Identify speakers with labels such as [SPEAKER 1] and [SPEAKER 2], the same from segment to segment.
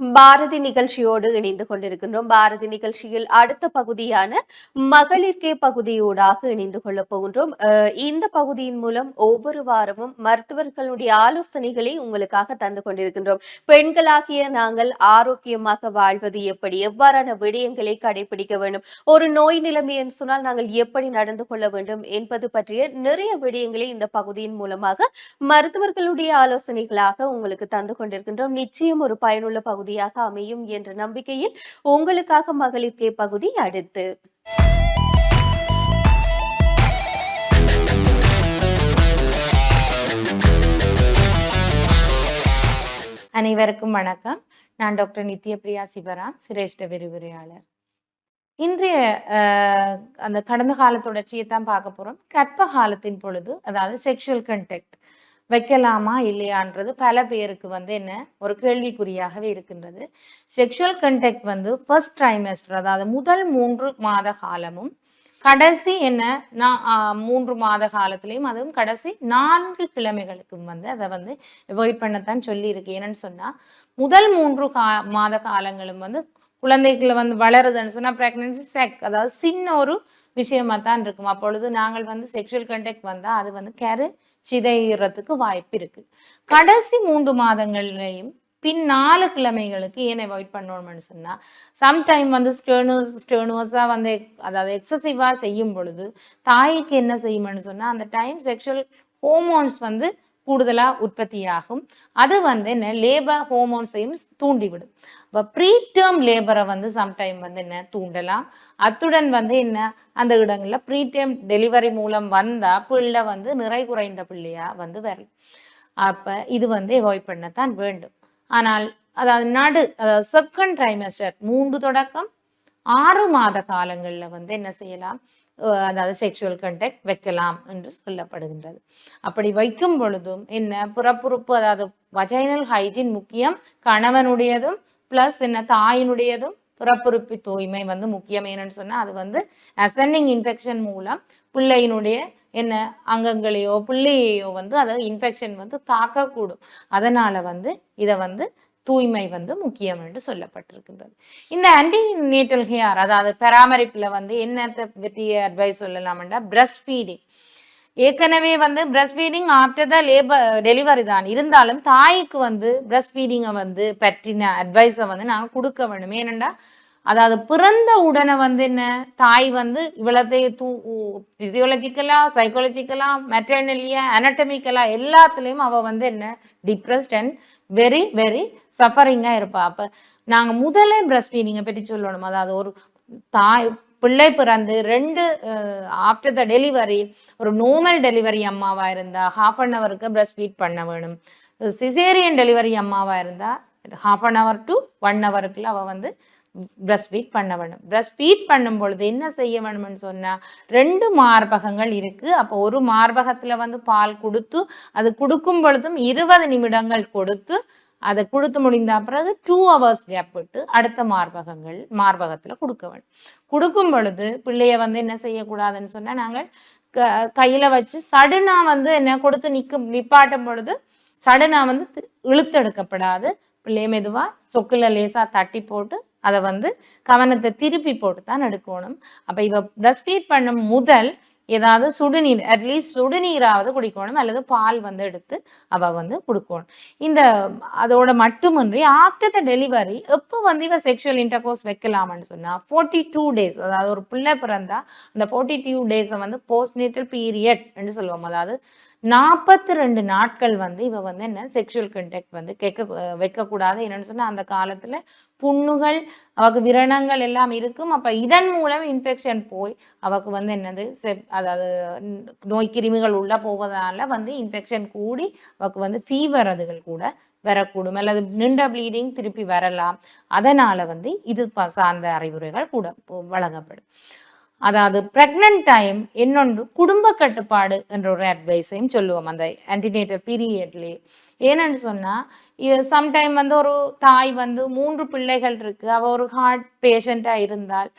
[SPEAKER 1] பாரதி நிகழ்ச்சியோடு இணைந்து கொண்டிருக்கின்றோம். பாரதி நிகழ்ச்சியில் அடுத்த பகுதியான மகளிர்கே பகுதியூடாக இணைந்து கொள்ளப் போகின்றோம். இந்த பகுதியின் மூலம் ஒவ்வொரு வாரமும் மருத்துவர்களுடைய ஆலோசனைகளை உங்களுக்காக தந்து கொண்டிருக்கின்றோம். பெண்களாகிய நாங்கள் ஆரோக்கியமாக வாழ்வது எப்படி? எவ்வாறான விடயங்களை கடைபிடிக்க வேண்டும்? ஒரு நோய் நிலைமை என்று சொன்னால் நாங்கள் எப்படி நடந்து கொள்ள வேண்டும் என்பது பற்றிய நிறைய விடயங்களை இந்த பகுதியின் மூலமாக மருத்துவர்களுடைய ஆலோசனைகளாக உங்களுக்கு தந்து கொண்டிருக்கின்றோம். நிச்சயம் ஒரு பயனுள்ள பகுதி பகுதியாக அமையும் என்ற நம்பிக்கையில் உங்களுக்காக மகளிர்கே பகுதி அடுத்து.
[SPEAKER 2] அனைவருக்கும் வணக்கம். நான் டாக்டர் நித்யபிரியா சிவராம் சிரேஷ்ட விரிவுரையாளர். இன்றைய அந்த கடந்த கால தொடர்ச்சியை தான் பார்க்க போறோம். கற்ப காலத்தின் பொழுது அதாவது செக்ஷுவல் கண்டெக்ட் வைக்கலாமா இல்லையான்றது பல பேருக்கு வந்து என்ன ஒரு கேள்விக்குறியாகவே இருக்கின்றது. செக்ஷுவல் கண்டெக்ட் வந்து ஃபர்ஸ்ட் ட்ரைமஸ்டர் அதாவது முதல் மூன்று மாத காலமும் கடைசி என்ன நான் மூன்று மாத காலத்திலையும் அதுவும் கடைசி நான்கு கிழமைகளுக்கும் வந்து அதை வந்து அவாய்ட் பண்ணத்தான் சொல்லியிருக்கு. என்னன்னு சொன்னா முதல் மூன்று கா மாத காலங்களும் வந்து குழந்தைகளை வந்து வளருதுன்னு சொன்னா ப்ரெக்னன்சி செக் அதாவது சின்ன ஒரு விஷயமா தான் இருக்கும். அப்பொழுது நாங்கள் வந்து செக்ஷுவல் கண்டெக்ட் வந்தா அது வந்து கரு சிதைகிறதுக்கு வாய்ப்பு இருக்கு. கடைசி மூன்று மாதங்கள்லையும் பின் நாலு கிழமைகளுக்கு ஏன் அவாய்ட் பண்ணணும்னு சொன்னா சம்டைம் வந்து ஸ்டேனுவஸ் ஸ்டேர்னஸா வந்து அதாவது எக்ஸசிவா செய்யும் பொழுது தாய்க்கு என்ன செய்யும்னு சொன்னா அந்த டைம் செக்ஷுவல் ஹோமோன்ஸ் வந்து கூடுதலா உற்பத்தியாகும். அது வந்து என்ன? லேபர் ஹோமோன்ஸையும் தூண்டிவிடும். இப்போ ப்ரீ டேர்ம் லேபரை வந்து சம்டைம் வந்து என்ன? தூண்டலாம். அத்துடன் வந்து என்ன? அந்த இடங்களில் ப்ரீ டேர்ம் டெலிவரி மூலம் வந்தா பிள்ளை வந்து நிறை குறைந்த பிள்ளையா வந்து வரும். அப்ப இது வந்து அவாய்ட் பண்ணத்தான் வேண்டும். ஆனால் அதாவது நடு அதாவது செகண்ட் ட்ரைமஸ்டர் மூன்று தொடக்கம் ஆறு மாத காலங்களில் வந்து என்ன செய்யலாம்? அதாவது செக்ஷுவல் கண்டெக்ட் வைக்கலாம் என்று சொல்லப்படுகின்றது. அப்படி வைக்கும் பொழுதும் என்ன? புறப்புறுப்பு அதாவது வஜைனல் ஹைஜீன் முக்கியம் கணவனுடையதும் பிளஸ் என்ன? தாயினுடையதும் புறப்புறுப்பு தூய்மை வந்து முக்கியம். என்னன்னு சொன்னால் அது வந்து அசன்னிங் இன்ஃபெக்ஷன் மூலம் பிள்ளையினுடைய என்ன? அங்கங்களையோ பிள்ளையையோ வந்து அதை இன்ஃபெக்ஷன் வந்து தாக்கக்கூடும். அதனால வந்து இதை வந்து தூய்மை வந்து முக்கியம் என்று சொல்லப்பட்டிருக்கின்றது. இந்த ஆன்டி நேட்டல் ஹேர் அதாவது பராமரிப்பில் வந்து என்னத்தை பற்றிய அட்வைஸ் சொல்லலாம்னா பிரஸ்ட் ஃபீடிங் ஏற்கனவே வந்து breast feeding after the labour delivery தான். இருந்தாலும் தாய்க்கு வந்து பிரஸ்ட் ஃபீடிங்கை வந்து பற்றின அட்வைஸை வந்து நாங்கள் கொடுக்க வேண்டும் ஏனெண்டா அதாவது பிறந்த உடனே வந்து என்ன தாய் வந்து இவ்வளத்தையும் தூ பிசியோலஜிக்கலா சைக்காலஜிக்கலா மெட்டர்னலியா அனட்டமிக்கலா எல்லாத்துலேயும் அவள் வந்து என்ன டிப்ரெஸ்ட் அண்ட் வெரி வெரி சஃபரிங்காக இருப்பா. அப்போ நாங்கள் முதலே பிரஸ்ட் ஃபீடிங்கை பற்றி சொல்லணும். அதாவது ஒரு தாய் பிள்ளை பிறந்து ரெண்டு ஆஃப்டர் த டெலிவரி ஒரு நார்மல் டெலிவரி அம்மாவாக இருந்தால் ஹாஃப் அன் ஹவருக்கு பிரஸ்ட் ஃபீட் பண்ண வேணும். சிசேரியன் டெலிவரி அம்மாவாக இருந்தால் half an hour to one ஹவருக்குள்ள அவள் வந்து பிரஸ்ட் ஃபீட் பண்ண வேணும். பிரஸ்ட் ஃபீட் பண்ணும் பொழுது என்ன செய்ய வேணும்னு சொன்னால் ரெண்டு மார்பகங்கள் இருக்குது அப்போ ஒரு மார்பகத்தில் வந்து பால் கொடுத்து அது கொடுக்கும் பொழுதும் இருபது நிமிடங்கள் கொடுத்து அதை கொடுத்து முடிந்த பிறகு டூ ஹவர்ஸ் கேப் விட்டு அடுத்த மார்பகங்கள் மார்பகத்தில் கொடுக்க வேண்டும் கொடுக்கும் பொழுது பிள்ளைய வந்து என்ன செய்யக்கூடாதுன்னு சொன்னால் நாங்கள் க கையில் வச்சு சடனாக வந்து என்ன கொடுத்து நிற்கும் நிப்பாட்டும் பொழுது சடனாக வந்து இழுத்தெடுக்கப்படாது பிள்ளைய மெதுவாக சொக்கில் லேசாக தட்டி போட்டு அதை வந்து கவனத்தை திருப்பி போட்டு தான் எடுக்கணும். அப்போ இவ பிரஸ்ட் ஃபீட் பண்ணும் முதல் ஏதாவது சுடுநீர் அட்லீஸ்ட் சுடுநீராவது குடிக்கணும் அல்லது பால் வந்து எடுத்து அவ வந்து கொடுக்கணும். இந்த அதோட மட்டுமின்றி ஆஃப்டர் த டெலிவரி எப்போ வந்து இவ செக்ஷுவல் இன்டர்கோர்ஸ் வைக்கலாம்னு சொன்னா ஃபோர்ட்டி டூ டேஸ் அதாவது ஒரு பிள்ளை பிறந்தா அந்த ஃபோர்ட்டி டூ டேஸை வந்து போஸ்ட்நேட்டல் பீரியட் என்று சொல்லுவோம். அதாவது நாற்பத்தி ரெண்டு நாட்கள் வந்து இவ வந்து என்ன செக்ஷுவல் கண்டெக்ட் வந்து கேட்க வைக்கக்கூடாது. என்னன்னு சொன்னால் அந்த காலத்தில் புண்ணுகள் அவக்கு விரணங்கள் எல்லாம் இருக்கும். அப்போ இதன் மூலம் இன்ஃபெக்ஷன் போய் அவக்கு வந்து என்னது செப் அதாவது நோய் கிருமிகள் உள்ளே போவதால வந்து இன்ஃபெக்ஷன் கூடி அவக்கு வந்து ஃபீவர் அதுகள் கூட வரக்கூடும். அல்லது நின்ற ப்ளீடிங் திருப்பி வரலாம். அதனால் வந்து இது சார்ந்த அறிவுரைகள் கூட வழங்கப்படும். அதாவது ப்ரெக்னென்ட் டைம் இன்னொன்று குடும்ப கட்டுப்பாடு என்ற ஒரு அட்வைஸையும் சொல்லுவோம் அந்த ஆன்டினேட்டர் பீரியட்லேயே ஏன்னு சொன்னா சம்டைம் வந்து ஒரு தாய் வந்து மூன்று பிள்ளைகள் இருக்குது அவள் ஒரு ஹார்ட் பேஷண்ட்டாக இருந்தால்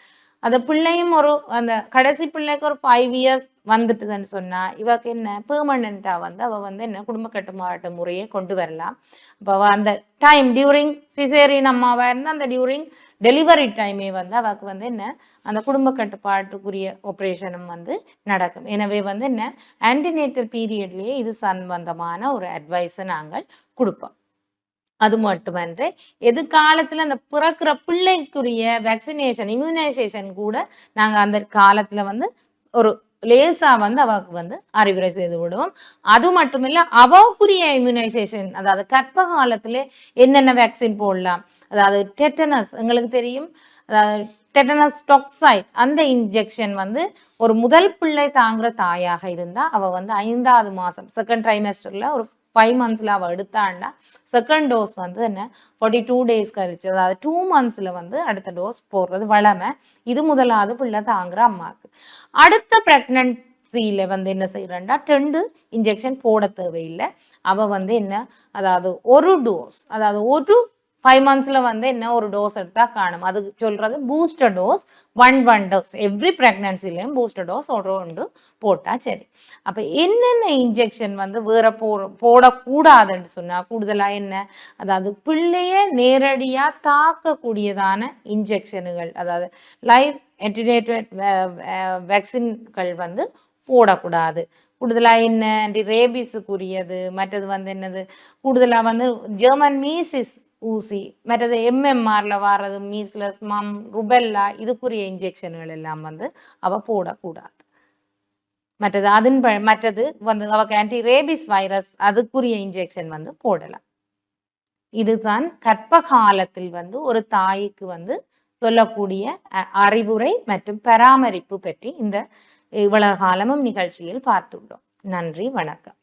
[SPEAKER 2] அந்த பிள்ளையும் ஒரு அந்த கடைசி பிள்ளைக்கு ஒரு ஃபைவ் இயர்ஸ் வந்துட்டுதுன்னு சொன்னா இவக்கு என்ன பெர்மனண்டா வந்து அவ வந்து என்ன குடும்ப கட்டுப்பாட்டு முறையை கொண்டு வரலாம். அப்போ அந்த டைம் டியூரிங் சிசேரியன் அம்மாவா இருந்தால் அந்த டியூரிங் டெலிவரி டைமே வந்து அவக்கு வந்து என்ன அந்த குடும்ப கட்டுப்பாட்டுக்குரிய ஆப்ரேஷனும் வந்து நடக்கும். எனவே வந்து என்ன ஆன்டினேட்டர் பீரியட்லயே இது சம்பந்தமான ஒரு அட்வைஸை நாங்கள் கொடுப்போம். அது மட்டுமன்று எதிர்காலத்தில் அந்த பிறக்கிற பிள்ளைக்குரிய வேக்சினேஷன் இம்யூனைசேஷன் கூட நாங்கள் அந்த காலத்துல வந்து ஒரு லேசா வந்து அவளுக்கு வந்து அறிவுரை செய்து விடுவோம். அது மட்டும் இல்ல அவக்குரிய இம்யூனைசேஷன் அதாவது கற்ப காலத்திலே என்னென்ன வேக்சின் போடலாம் அதாவது டெட்டனஸ் எங்களுக்கு தெரியும் அதாவது டெட்டனஸ் டாக்சைட் அந்த இன்ஜெக்ஷன் வந்து ஒரு முதல் பிள்ளை தாங்குற தாயாக இருந்தால் அவள் வந்து ஐந்தாவது மாதம் செகண்ட் ட்ரைமஸ்டரில் ஒரு ஃபைவ் மந்த்ஸ்ல அவ எடுத்தாண்டா செகண்ட் டோஸ் வந்து என்ன ஃபார்ட்டி டூ டேஸ் கழிச்சு அதாவது டூ மந்த்ஸ்ல வந்து அடுத்த டோஸ் போடுறது வளமை. இது முதலாவது பிள்ளை தாங்குற அம்மாவுக்கு. அடுத்த ப்ரெக்னன்சியில வந்து என்ன செய்யறா ரெண்டு இன்ஜெக்ஷன் போட தேவையில்லை. அவ வந்து என்ன அதாவது ஒரு டோஸ் அதாவது ஒரு ஃபைவ் மந்த்ஸில் வந்து என்ன ஒரு டோஸ் எடுத்தால் காணும்? அது சொல்கிறது booster dose one one dose every ப்ரெக்னன்சிலையும் booster dose ஒரு ஒன்று போட்டால் சரி. அப்போ என்னென்ன இன்ஜெக்ஷன் வந்து வேற போ போடக்கூடாதுன்னு சொன்னால் கூடுதலாக என்ன? அதாவது பிள்ளைய நேரடியாக தாக்கக்கூடியதான இன்ஜெக்ஷனுகள் அதாவது லைவ் என்டினேட்டட் வேக்சின்கள் வந்து போடக்கூடாது. கூடுதலாக என்ன? ரேபிஸுக்குரியது மற்றது வந்து என்னது? கூடுதலாக வந்து ஜெர்மன் மீசிஸ் ஊசி மற்றது எம்எம்ஆர்ல வர்றது மீஸ்லஸ் மம் ருபெல்லா இதுக்குரிய இன்ஜெக்ஷன்கள் எல்லாம் வந்து அவ போடக்கூடாது. மற்றது அதன் ப- மற்றது வந்து அவக்கு ஆன்டி ரேபிஸ் வைரஸ் அதுக்குரிய இன்ஜெக்ஷன் வந்து போடலாம். இதுதான் கற்ப காலத்தில் வந்து ஒரு தாய்க்கு வந்து சொல்லக்கூடிய அறிவுரை மற்றும் பராமரிப்பு பற்றி இந்த இவ்வளவு காலமும் நிகழ்ச்சியில் பார்த்துள்ளோம். நன்றி வணக்கம்.